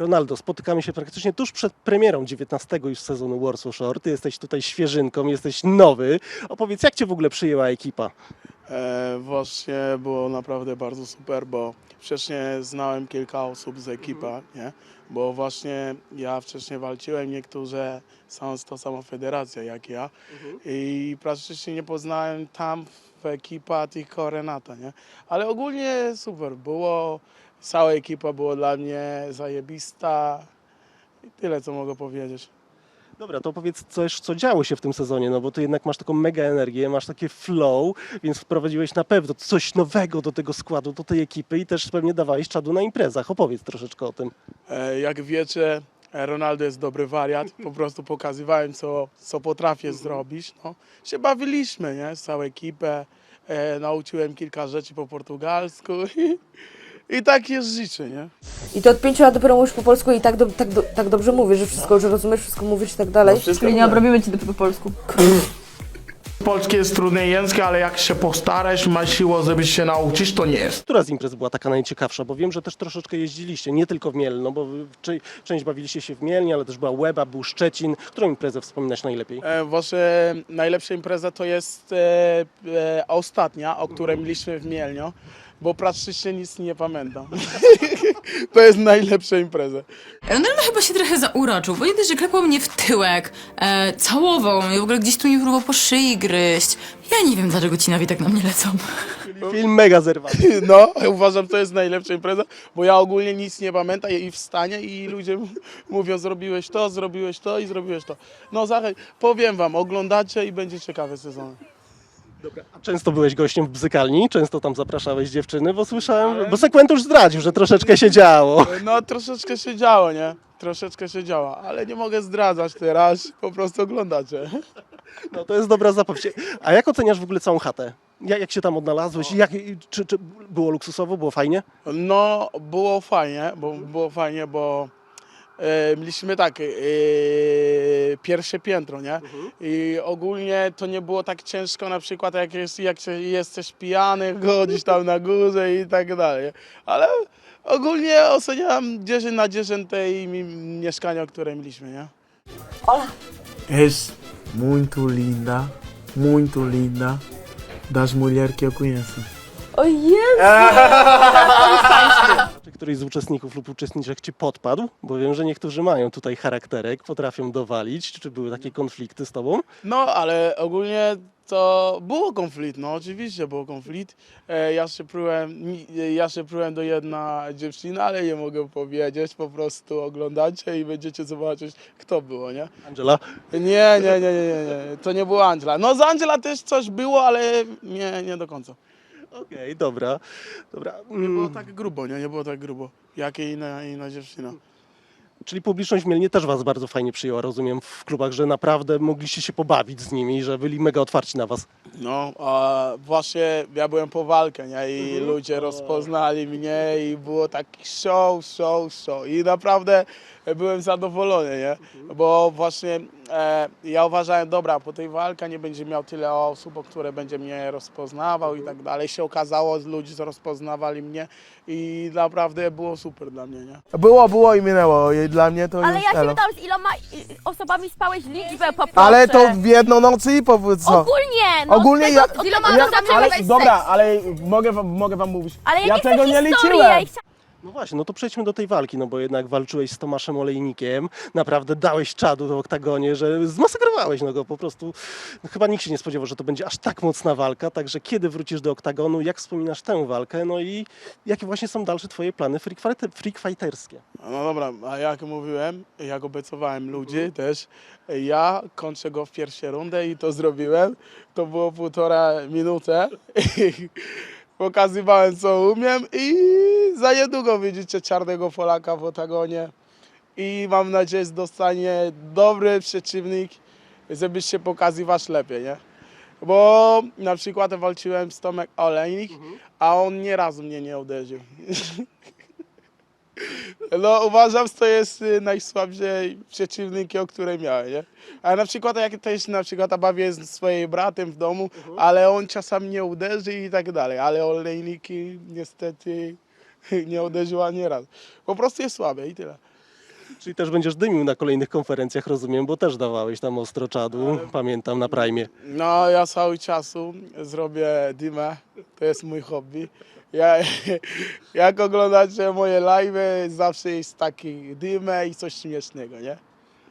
Ronaldo, spotykamy się praktycznie tuż przed premierą 19 już sezonu Warsaw Shore. Ty jesteś tutaj świeżynką, jesteś nowy. Opowiedz, jak cię w ogóle przyjęła ekipa? E, właśnie było naprawdę bardzo super, bo wcześniej znałem kilka osób z ekipy, nie? Bo właśnie ja wcześniej walczyłem, niektórzy są z tą samą federacją jak ja i praktycznie nie poznałem tam w ekipa tylko Renata, nie? Ale ogólnie super było, cała ekipa była dla mnie zajebista i tyle co mogę powiedzieć. Dobra, to powiedz coś, co działo się w tym sezonie, no bo ty jednak masz taką mega energię, masz takie flow, więc wprowadziłeś na pewno coś nowego do tego składu, do tej ekipy i też pewnie dawałeś czadu na imprezach. Opowiedz troszeczkę o tym. E, Jak wiecie, Ronaldo jest dobry wariat. Po prostu pokazywałem, co, co potrafię zrobić. No, się bawiliśmy, nie? Z całą ekipę. E, nauczyłem kilka rzeczy po portugalsku i, tak jest życie, nie? I ty od pięciu lat dopiero mówisz po polsku i tak, do, tak, do, tak dobrze mówisz, że wszystko, że rozumiesz, wszystko mówisz i tak dalej. wszystko Czyli nie obrobimy ci po polsku. Polski jest trudny język, ale jak się postarasz, masz siłę, żeby się nauczyć, to nie jest. Która z imprez była taka najciekawsza? Bo wiem, że też troszeczkę jeździliście, nie tylko w Mielno, bo wy- część bawiliście się w Mielnie, ale też była Łeba, był Szczecin. Którą imprezę wspominasz najlepiej? E, Wasze najlepsza impreza to jest e, e, ostatnia, o której mieliśmy w Mielnio, bo praktycznie nic nie pamiętam. to jest najlepsza impreza. Ronaldo chyba się trochę zauroczył, bo nie dość, że klepał mnie w tyłek, e, całował mnie, w ogóle gdzieś tu mi próbował po szyi gryźć. Ja nie wiem, dlaczego ci nawi tak na mnie lecą. Film mega zerwany. No, uważam, to jest najlepsza impreza, bo ja ogólnie nic nie pamiętam i wstanie i ludzie m- mówią, zrobiłeś to, zrobiłeś to i zrobiłeś to. No, zachę- powiem wam, oglądacie i będzie ciekawy sezon. A często byłeś gościem w bzykalni? Często tam zapraszałeś dziewczyny? Bo słyszałem, bo Sekwentusz zdradził, że troszeczkę się działo. No, troszeczkę się działo, nie? Troszeczkę się działo, ale nie mogę zdradzać teraz, po prostu oglądacie. No to jest dobra zapowiedź. A jak oceniasz w ogóle całą chatę? Jak, jak się tam odnalazłeś? Jak, czy, czy było luksusowo? Było fajnie? No, było fajnie, bo było fajnie, bo e, mieliśmy tak, e, pierwsze piętro, nie? I ogólnie to nie było tak ciężko, na przykład jak, jest, jak się, jesteś pijany, chodzisz tam na górze i tak dalej. Ale ogólnie oceniam 10 na 10 tej mi- mieszkania, które mieliśmy, nie? És muito linda, muito linda, das mulheres que eu conheço. O Jezu! Czy któryś z uczestników lub uczestniczek ci podpadł? Bo wiem, że niektórzy mają tutaj charakterek, potrafią dowalić. Czy były takie konflikty z tobą? No, ale ogólnie to było konflikt, no oczywiście był konflikt. E, ja się prułem, mi- ja się prułem do jedna dziewczyna, ale nie mogę powiedzieć, po prostu oglądacie i będziecie zobaczyć, kto było, nie? Angela? Nie, nie, nie, nie, nie, nie. to nie była Angela. No z Angela też coś było, ale nie, nie do końca. Okej, dobra. dobra. Nie było Mm, tak grubo, nie? Nie było tak grubo, jak i inna, inna dziewczyna. Czyli publiczność w Mielnie też was bardzo fajnie przyjęła, rozumiem, w klubach, że naprawdę mogliście się pobawić z nimi, że byli mega otwarci na was. No, a właśnie ja byłem po walkę, nie? I ludzie rozpoznali mnie i było taki show, show, show. I naprawdę byłem zadowolony, nie? Bo właśnie ja uważałem, dobra, po tej walce nie będzie miał tyle osób, które będzie mnie rozpoznawał i tak dalej. Się okazało, ludzie rozpoznawali mnie i naprawdę było super dla mnie, nie? Było, było i minęło. I dla mnie to Ale już ja się elo. pytam, z iloma y, osobami spałeś liczbę po prostu. Ale to w jedną nocy i powiedz co. Ogólnie, no Ogólnie z ja- tego, z iloma Ja, osobami ale, miałeś dobra, ale mogę wam, mogę wam mówić. Ale ja, ja nie tego nie historii, liczyłem. ja chcę- No właśnie, no to przejdźmy do tej walki, no bo jednak walczyłeś z Tomaszem Olejnikiem, naprawdę dałeś czadu w oktagonie, że zmasakrowałeś no go po prostu. No, chyba nikt się nie spodziewał, że to będzie aż tak mocna walka, także kiedy wrócisz do oktagonu, jak wspominasz tę walkę, no i jakie właśnie są dalsze twoje plany freak, fighter, freak fighterskie? No dobra, a jak mówiłem, jak obiecowałem ludzi też, ja kończę go w pierwszej rundę i to zrobiłem. To było półtora minuty. Pokazywałem co umiem i za niedługo widzicie czarnego Polaka w otagonie. I mam nadzieję, że dostanie dobry przeciwnik, żeby się pokazywać lepiej, nie? Bo na przykład walczyłem z Tomek Olejnik, a on nie razu mnie nie uderzył. No uważam, że to jest y, najsłabszy przeciwnik, o której miałem, nie? A na przykład jak też na przykład bawię z swoim bratem w domu, ale on czasami nie uderzy i tak dalej, ale olejniki niestety nie uderzył ani raz. Po prostu jest słaby i tyle. Czyli też będziesz dymił na kolejnych konferencjach, rozumiem, bo też dawałeś tam ostro czadu, pamiętam, na Prime. No, ja cały czasu zrobię dymę, to jest mój hobby. Ja, jak oglądacie moje live, zawsze jest taki dymę i coś śmiesznego, nie?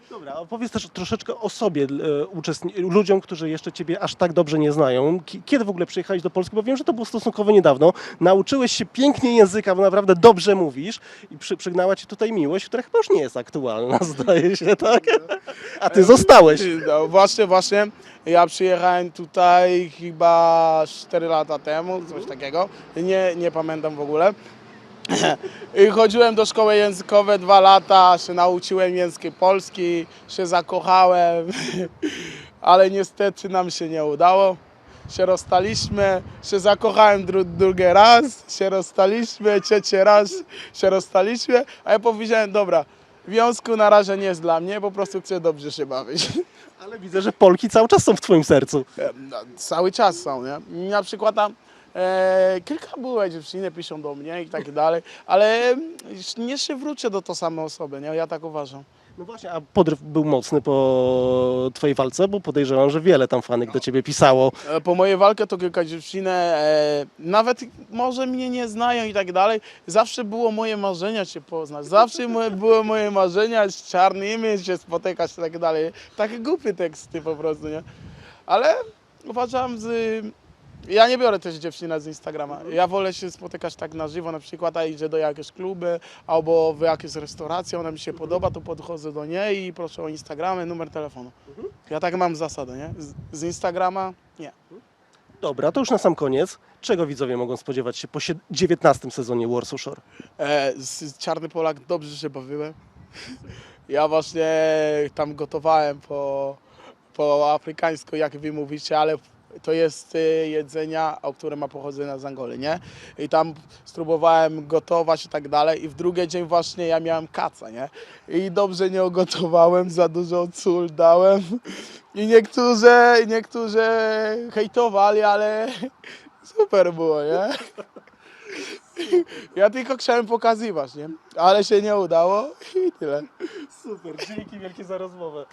Dobra, a powiedz też troszeczkę o sobie, e, ludziom, którzy jeszcze Ciebie aż tak dobrze nie znają. Ki- Kiedy w ogóle przyjechałeś do Polski? Bo wiem, że to było stosunkowo niedawno. Nauczyłeś się pięknie języka, bo naprawdę dobrze mówisz i przy, przygnała Ci tutaj miłość, która chyba już nie jest aktualna, zdaje się, tak? A Ty zostałeś. No, właśnie, właśnie. Ja przyjechałem tutaj chyba 4 lata temu, coś takiego. Nie, nie pamiętam w ogóle. I chodziłem do szkoły językowej dwa lata, się nauczyłem języka polski, się zakochałem, ale niestety nam się nie udało. Się rozstaliśmy, się zakochałem dru drugi raz, się rozstaliśmy, trzeci raz się rozstaliśmy, a ja powiedziałem, dobra, związku na razie nie jest dla mnie, po prostu chcę dobrze się bawić. Ale widzę, że Polki cały czas są w Twoim sercu. E, no, Cały czas są, nie? Na przykład tam e, kilka były dziewczyny piszą do mnie i tak dalej, ale nie się wrócę do to same osoby, nie? Ja tak uważam. No właśnie, a podryw był mocny po Twojej walce, bo podejrzewam, że wiele tam fanek do Ciebie pisało. E, Po mojej walce to kilka dziewczyn, e, nawet może mnie nie znają i tak dalej. Zawsze było moje marzenia się poznać. Zawsze moje, było moje marzenia z czarnymi się spotykać i tak dalej. Takie głupie teksty po prostu, nie? Ale uważam, z, ja nie biorę też dziewczyny z Instagrama. Ja wolę się spotykać tak na żywo, na przykład a idę do jakiejś kluby albo w jakieś restauracje, ona mi się podoba, to podchodzę do niej i proszę o Instagramę, numer telefonu. Ja tak mam zasadę, nie? Z, z Instagrama nie. Dobra, to już na sam koniec. Czego widzowie mogą spodziewać się po sie- 19 sezonie Warsaw Shore? E, z Czarny Polak dobrze się bawiłem. Ja właśnie tam gotowałem po, po afrykańsku, jak wy mówicie, ale to jest e, jedzenia, o które ma pochodzenie z Angoli, nie? I tam spróbowałem gotować i tak dalej i w drugi dzień właśnie ja miałem kaca, nie? I dobrze nie ugotowałem, za dużo sól dałem i niektórzy, niektórzy hejtowali, ale super było, nie? Ja tylko chciałem pokazywać, nie? Ale się nie udało i tyle. Super, dzięki wielkie za rozmowę.